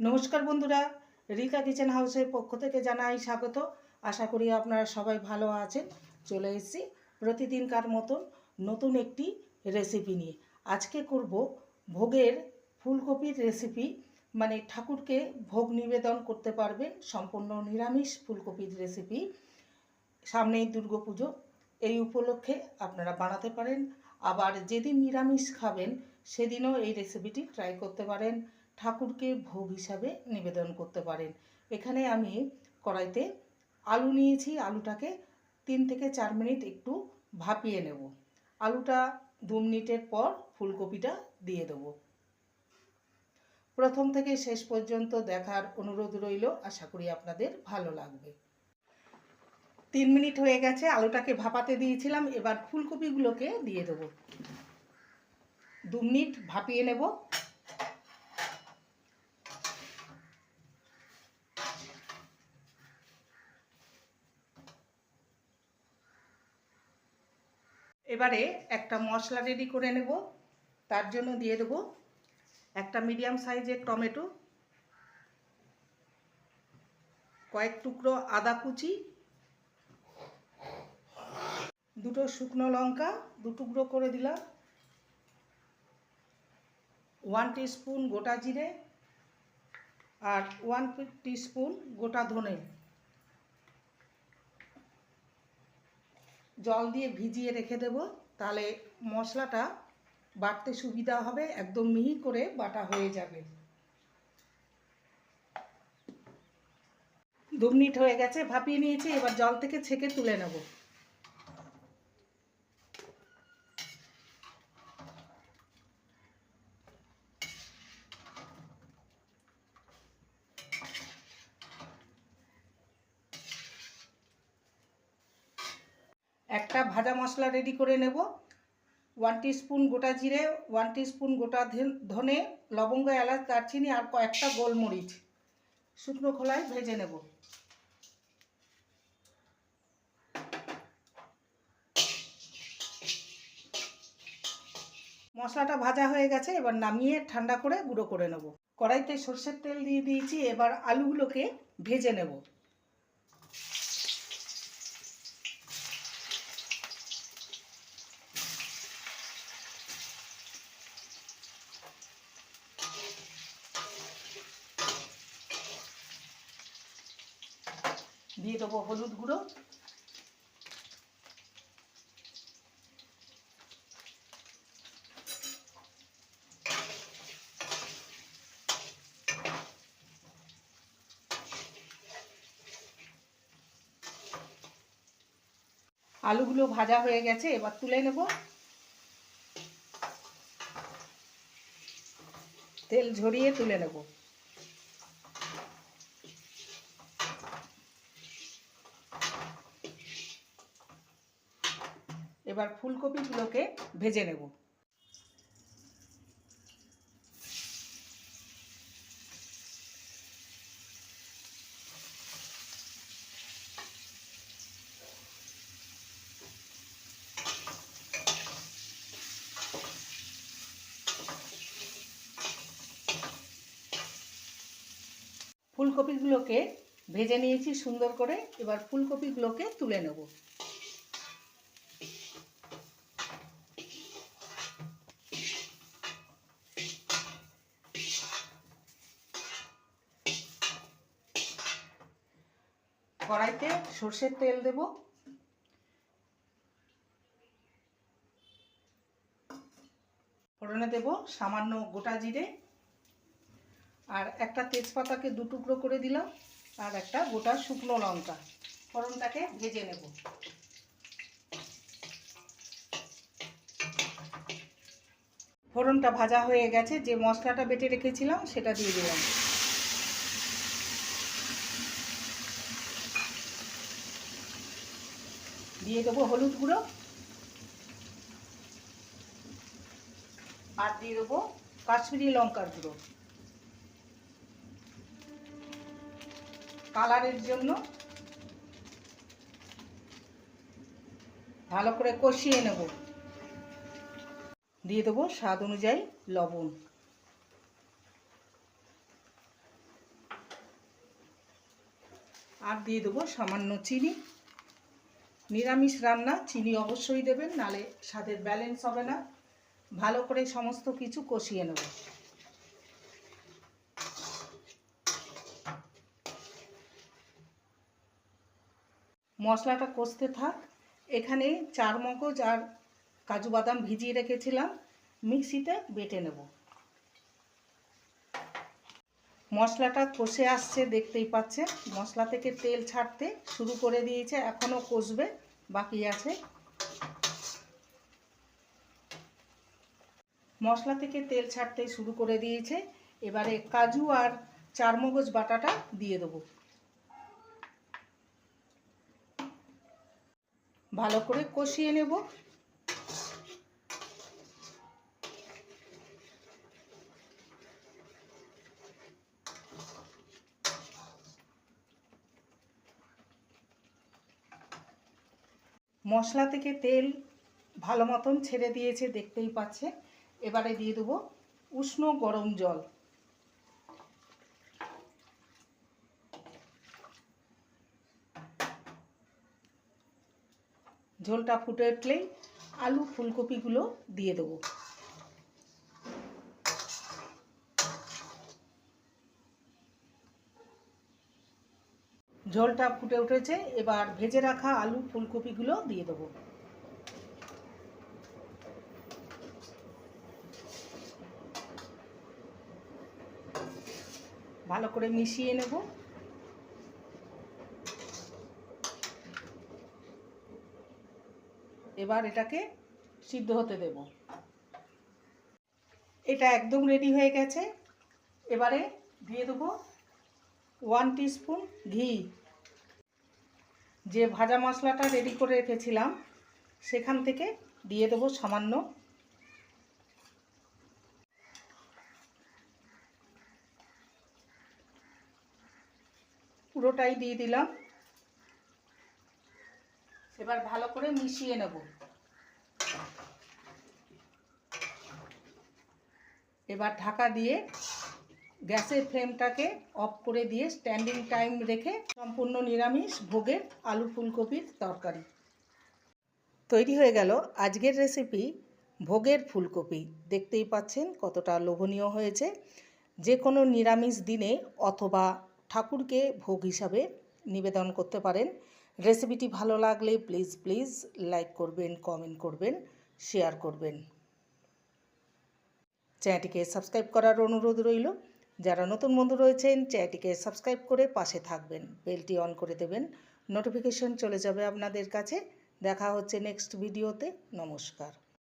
নমস্কার বন্ধুরা রিকা কিচেন হাউসের পক্ষ থেকে জানাই স্বাগত। আশা করি আপনারা সবাই ভালো আছেন। চলে এসেছি প্রতিদিনকার মতন নতুন একটি রেসিপি নিয়ে। আজকে করব ভোগের ফুলকপির রেসিপি মানে ঠাকুরকে ভোগ নিবেদন করতে পারবেন সম্পূর্ণ নিরামিষ ফুলকপির রেসিপি সামনেই দুর্গাপুজো, এই উপলক্ষে আপনারা বানাতে পারেন। আবার যেদিন নিরামিষ খাবেন, সেদিনও এই রেসিপিটি ট্রাই করতে পারেন। ঠাকুরকে ভোগ হিসাবে নিবেদন করতে পারেন। এখানে আমি কড়াইতে আলু নিয়েছি, আলুটাকে তিন থেকে চার মিনিট একটু ভাপিয়ে নেব। আলুটা দু মিনিটের পর ফুলকপিটা দিয়ে দেবো। প্রথম থেকে শেষ পর্যন্ত দেখার অনুরোধ রইল। আশা করি আপনাদের ভালো লাগবে। তিন মিনিট হয়ে গেছে, আলুটাকে ভাপাতে দিয়েছিলাম। এবার ফুলকপিগুলোকে দিয়ে দেবো। দু মিনিট ভাপিয়ে নেব। এবারে একটা মশলা রেডি করে নেব। তার জন্য দিয়ে দেব একটা মিডিয়াম সাইজের টমেটো, কয়েক টুকরো আদা কুচি, দুটো শুকনো লঙ্কা, দু টুকরো করে দিলাম ওয়ান স্পুন গোটা জিরে আর ওয়ান স্পুন গোটা ধনে। জল দিয়ে ভিজিয়ে রেখে দেব। তাহলে মশলাটা বাটতে সুবিধা হবে, একদম মিহি করে বাটা হয়ে যাবে। দু মিনিট হয়ে গেছে, ভাপিয়ে নিয়েছি, এবার জল থেকে ছেঁকে তুলে নেব। একটা ভাজা মশলা রেডি করে নেব। ওয়ান স্পুন গোটা জিরে ওয়ান স্পুন গোটা ধনে, লবঙ্গ, এলাচ, দারচিনি আর কয়েকটা গোলমরিচ। শুকনো খোলায় ভেজে নেব। মশলাটা ভাজা হয়ে গেছে, এবার নামিয়ে ঠান্ডা করে গুঁড়ো করে নেব। কড়াইতে সর্ষের তেল দিয়ে দিয়েছি, এবার আলুগুলোকে ভেজে নেব। দিয়ে দেবো হলুদ গুঁড়ো। আলুগুলো ভাজা হয়ে গেছে, এবার তুলে নেব। তেল ঝরিয়ে তুলে নেব। এবার ফুলকপিগুলোকে ভেজে নেব। ফুলকপিগুলোকে ভেজে নিয়েছি সুন্দর করে। এবার ফুলকপিগুলোকে তুলে নেব। কড়াইতে সর্ষের তেল দেব। ফোড়নে দেব সামান্য গোটা জিরে। আর একটা তেজপাতাকে দু টুকরো করে দিলাম, আর একটা গোটা শুকনো লঙ্কা। ফোড়নটাকে ভেজে নেব। ফোড়নটা ভাজা হয়ে গেছে, যে মশলাটা বেটে রেখেছিলাম সেটা দিয়ে দিলাম। দিয়ে দেবো হলুদ গুঁড়ো। আর দিয়ে দেবো কাশ্মীরি লঙ্কার গুঁড়ো। কালারের জন্য ভালো করে কষিয়ে নেব। দিয়ে দেবো স্বাদ অনুযায়ী লবণ। আর দিয়ে দেবো সামান্য চিনি। নিরামিষ রান্না, চিনি অবশ্যই দেবেন, নালে স্বাদের ব্যালেন্স হবে না। ভালো করে সমস্ত কিছু কষিয়ে নেব। মশলাটা কষতে থাক। এখানে চার মগজ আর কাজু বাদাম ভিজিয়ে রেখেছিলাম। মিক্সিতে বেটে নেব। মশলাটা কষে আসছে, দেখতেই পাচ্ছে মশলা থেকে তেল ছাড়তে শুরু করে দিয়েছে এখনও কষবে, বাকি আছে। মশলা থেকে তেল ছাড়তে শুরু করে দিয়েছে। এবারে কাজু আর চারমগজ বাটাটা দিয়ে দেবো। ভালো করে কষিয়ে নেব। মশলা থেকে তেল ভালো মতন ছেড়ে দিয়েছে, দেখতেই পাচ্ছে। এবারে দিয়ে দেবো উষ্ণ গরম জল। ঝোলটা ফুটে উঠলেই আলু ফুলকপিগুলো দিয়ে দেবো। ঝোলটা ফুটে উঠেছে। এবার ভেজে রাখা আলু, ফুলকপিগুলো দিয়ে দেবো। ভালো করে মিশিয়ে নেব। এবার এটাকে সিদ্ধ হতে দেব। এটা একদম রেডি হয়ে গেছে। এবারে দিয়ে দেবো ওয়ান টিস্পুন ঘি। যে ভাজা মশলাটা রেডি করে রেখেছিলাম, সেখান থেকে দিয়ে দেবো সামান্য পুরোটাই দিয়ে দিলাম। এবার ভালো করে মিশিয়ে নেব। এবার ঢাকা দিয়ে গ্যাসের ফ্লেমটাকে অফ করে দিয়ে স্ট্যান্ডিং টাইম রেখে সম্পূর্ণ নিরামিষ ভোগের আলু ফুলকপির তরকারি। তৈরি হয়ে গেল আজকের রেসিপি ভোগের ফুলকপি। দেখতেই পাচ্ছেন কতটা লোভনীয় হয়েছে। যে কোনো নিরামিষ দিনে অথবা ঠাকুরকে ভোগ হিসাবে নিবেদন করতে পারেন। রেসিপিটি ভালো লাগলে প্লিজ প্লিজ লাইক করবেন কমেন্ট করবেন শেয়ার করবেন। চ্যানেলটিকে সাবস্ক্রাইব করার অনুরোধ রইল। যারা নতুন বন্ধু রয়েছেন চ্যাটিকে সাবস্ক্রাইব করে পাশে থাকবেন। বেলটি অন করে দেবেন। নোটিফিকেশন চলে যাবে আপনাদের কাছে। দেখা হচ্ছে নেক্সট ভিডিওতে। নমস্কার।